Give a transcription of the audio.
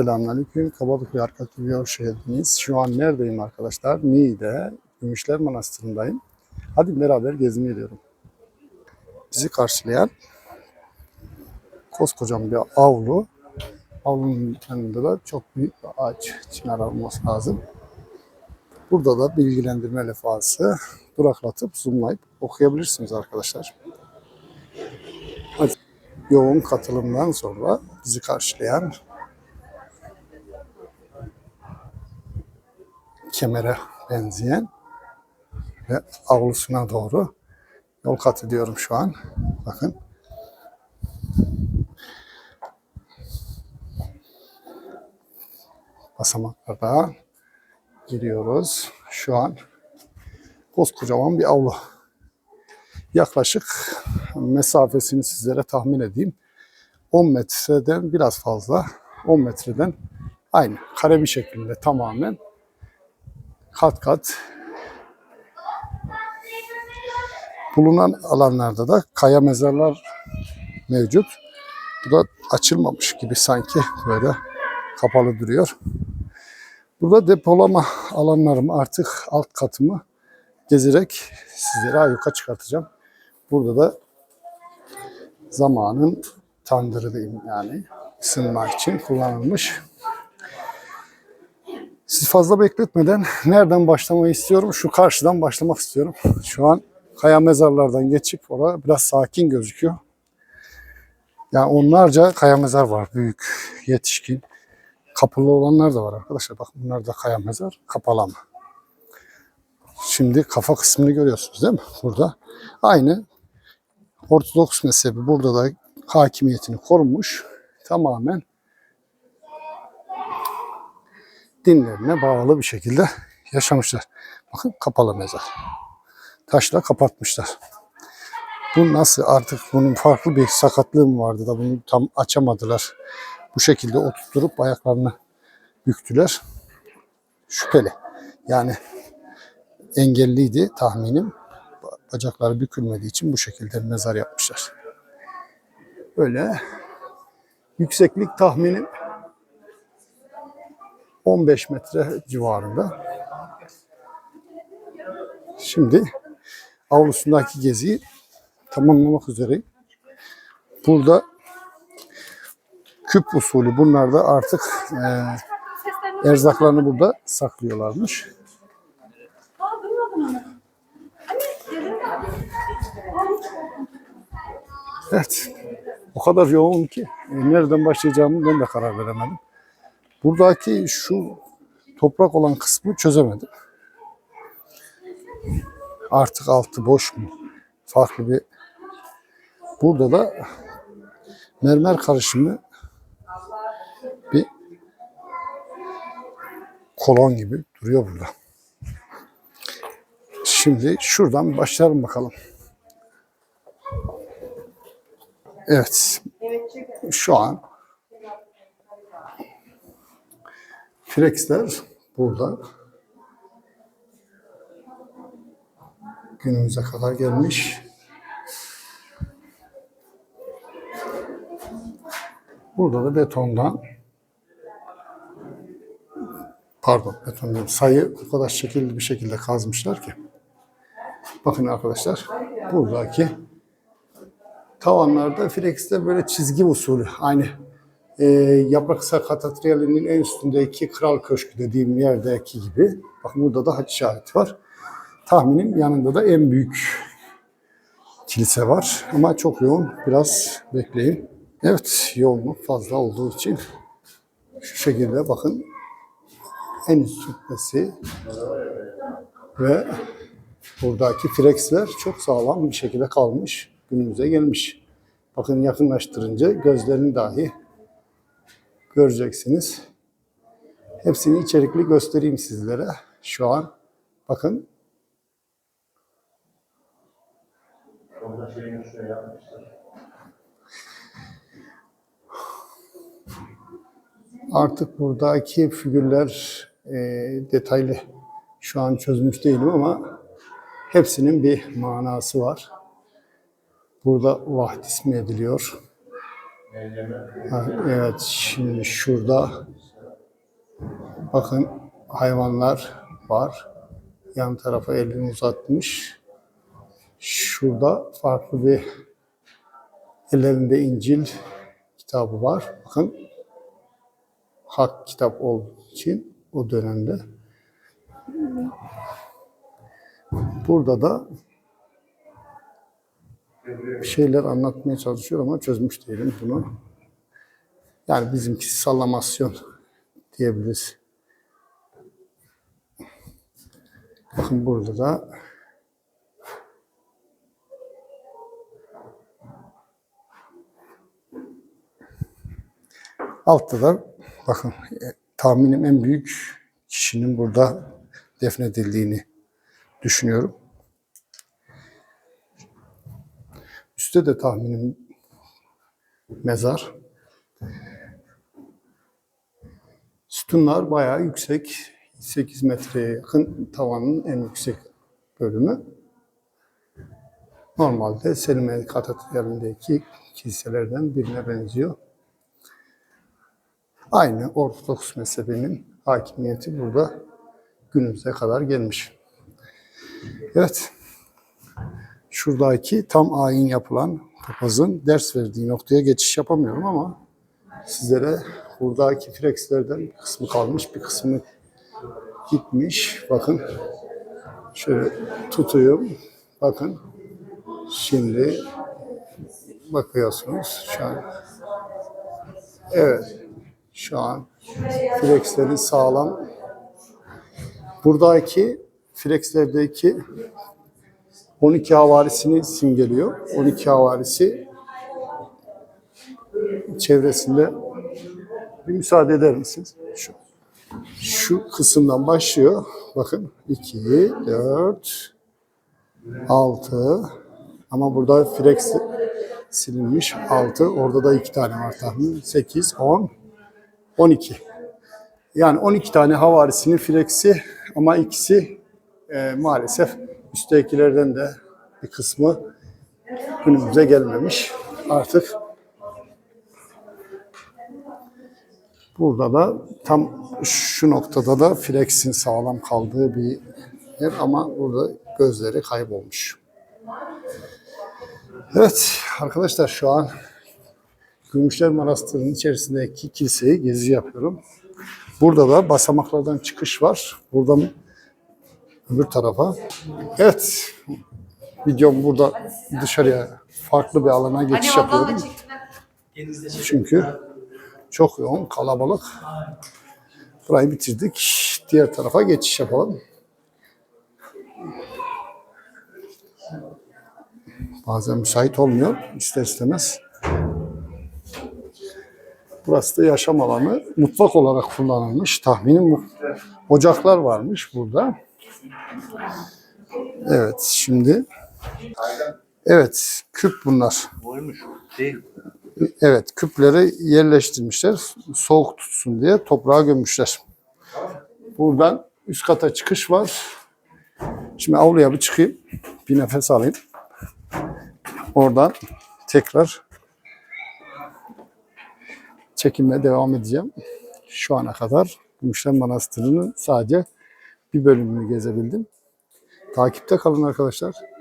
Selamünaleyküm. Kabadokya Arka TV'ye hoş geldiniz. Şu an neredeyim arkadaşlar? Niğde, Gümüşler Manastırı'ndayım. Hadi beraber gezmeye gidiyorum. Bizi karşılayan koskocaman bir avlu. Avlunun yanında da çok büyük bir ağaç, çınar olması lazım. Burada da bilgilendirme levhası duraklatıp zoomlayıp okuyabilirsiniz arkadaşlar. Hadi. Yoğun katılımdan sonra bizi karşılayan kemere benzeyen ve avlusuna doğru yol kat ediyorum şu an. Bakın. Basamaklarda giriyoruz. Şu an koskocaman bir avlu. Yaklaşık mesafesini sizlere tahmin edeyim. 10 metreden biraz fazla. 10 metreden aynı. Kare bir şekilde tamamen kat kat bulunan alanlarda da kaya mezarlar mevcut. Bu da açılmamış gibi sanki böyle kapalı duruyor. Burada depolama alanlarımı artık alt katımı gezerek sizlere ayyuka çıkartacağım. Burada da zamanın tandırı diyeyim yani ısınma için kullanılmış siz fazla bekletmeden nereden başlamayı istiyorum? Şu karşıdan başlamak istiyorum. Şu an kaya mezarlardan geçip orada biraz sakin gözüküyor. Yani onlarca kaya mezar var. Büyük, yetişkin. Kapılı olanlar da var arkadaşlar. Bak bunlar da kaya mezar. Kapalı ama. Şimdi kafa kısmını görüyorsunuz değil mi? Burada. Aynı Ortodoks mezhebi burada da hakimiyetini korumuş. Tamamen dinlerine bağlı bir şekilde yaşamışlar. Bakın kapalı mezar. Taşla kapatmışlar. Bu nasıl artık bunun farklı bir sakatlığı mı vardı da bunu tam açamadılar. Bu şekilde oturtturup ayaklarını büktüler. Şüpheli. Yani engelliydi tahminim. Bacakları bükülmediği için bu şekilde mezar yapmışlar. Böyle yükseklik tahminim 15 metre civarında. Şimdi avlusundaki geziyi tamamlamak üzereyim. Burada küp usulü bunlar da artık e, erzaklarını burada saklıyorlarmış. Evet. O kadar yoğun ki e, nereden başlayacağımı ben de karar veremedim. Buradaki şu toprak olan kısmı çözemedim. Artık altı boş mu? Farklı bir Burada da mermer karışımı bir kolon gibi duruyor burada. Şimdi şuradan başlayalım bakalım. Evet. Şu an Flexler burada. Günümüze kadar gelmiş. Burada da betondan pardon beton değil, sayı o kadar şekilli bir şekilde kazmışlar ki. Bakın arkadaşlar buradaki tavanlarda flexte böyle çizgi usulü aynı e, Yaprak Katedrali'nin en üstündeki Kral Köşkü dediğim yerdeki gibi. Bakın burada da haç işareti var. Tahminim yanında da en büyük kilise var. Ama çok yoğun. Biraz bekleyin. Evet yoğunluk fazla olduğu için şu şekilde bakın en üst kütlesi ve buradaki flexler çok sağlam bir şekilde kalmış. Günümüze gelmiş. Bakın yakınlaştırınca gözlerini dahi göreceksiniz. Hepsini içerikli göstereyim sizlere. Şu an bakın. Artık buradaki figürler e, detaylı şu an çözmüş değilim ama hepsinin bir manası var. Burada vahd ismi ediliyor. Evet, şimdi şurada bakın hayvanlar var. Yan tarafa elini uzatmış. Şurada farklı bir ellerinde İncil kitabı var. Bakın hak kitap olduğu için o dönemde. Burada da bir şeyler anlatmaya çalışıyor ama çözmüş değilim bunu. Yani bizimkisi sallamasyon diyebiliriz. Bakın burada da altta da bakın e, tahminim en büyük kişinin burada defnedildiğini düşünüyorum. Üstte de tahminim mezar. Sütunlar bayağı yüksek. 8 metreye yakın tavanın en yüksek bölümü. Normalde Selimiye Katedrali'ndeki kiliselerden birine benziyor. Aynı Ortodoks mezhebinin hakimiyeti burada günümüze kadar gelmiş. Evet, şuradaki tam ayin yapılan papazın ders verdiği noktaya geçiş yapamıyorum ama sizlere buradaki frexlerden bir kısmı kalmış, bir kısmı gitmiş. Bakın şöyle tutuyorum. Bakın şimdi bakıyorsunuz şu an. Evet. Şu an flexleri sağlam. Buradaki flexlerdeki 12 havarisini simgeliyor. 12 havarisi çevresinde bir müsaade eder misiniz? Şu, şu kısımdan başlıyor. Bakın 2, 4, 6 ama burada flex silinmiş 6. Orada da 2 tane var tahmin. 8, 10, 12. Yani 12 tane havarisinin flexi ama ikisi e, maalesef üsttekilerden de bir kısmı günümüze gelmemiş. Artık burada da tam şu noktada da flexin sağlam kaldığı bir yer ama burada gözleri kaybolmuş. Evet arkadaşlar şu an Gümüşler Manastırı'nın içerisindeki kiliseyi gezi yapıyorum. Burada da basamaklardan çıkış var. Buradan öbür tarafa. Evet. Videom burada dışarıya farklı bir alana geçiş yapıyorum. Çünkü çok yoğun, kalabalık. Burayı bitirdik. Diğer tarafa geçiş yapalım. Bazen müsait olmuyor ister istemez. Burası da yaşam alanı. Mutfak olarak kullanılmış. Tahminim mu- ocaklar varmış burada. Evet şimdi Evet küp bunlar. Oymuş. Değil. Evet küpleri yerleştirmişler. Soğuk tutsun diye toprağa gömmüşler. Buradan üst kata çıkış var. Şimdi avluya bir çıkayım. Bir nefes alayım. Oradan tekrar çekimle devam edeceğim. Şu ana kadar Gümüşler Manastırı'nın sadece bir bölümünü gezebildim. Takipte kalın arkadaşlar.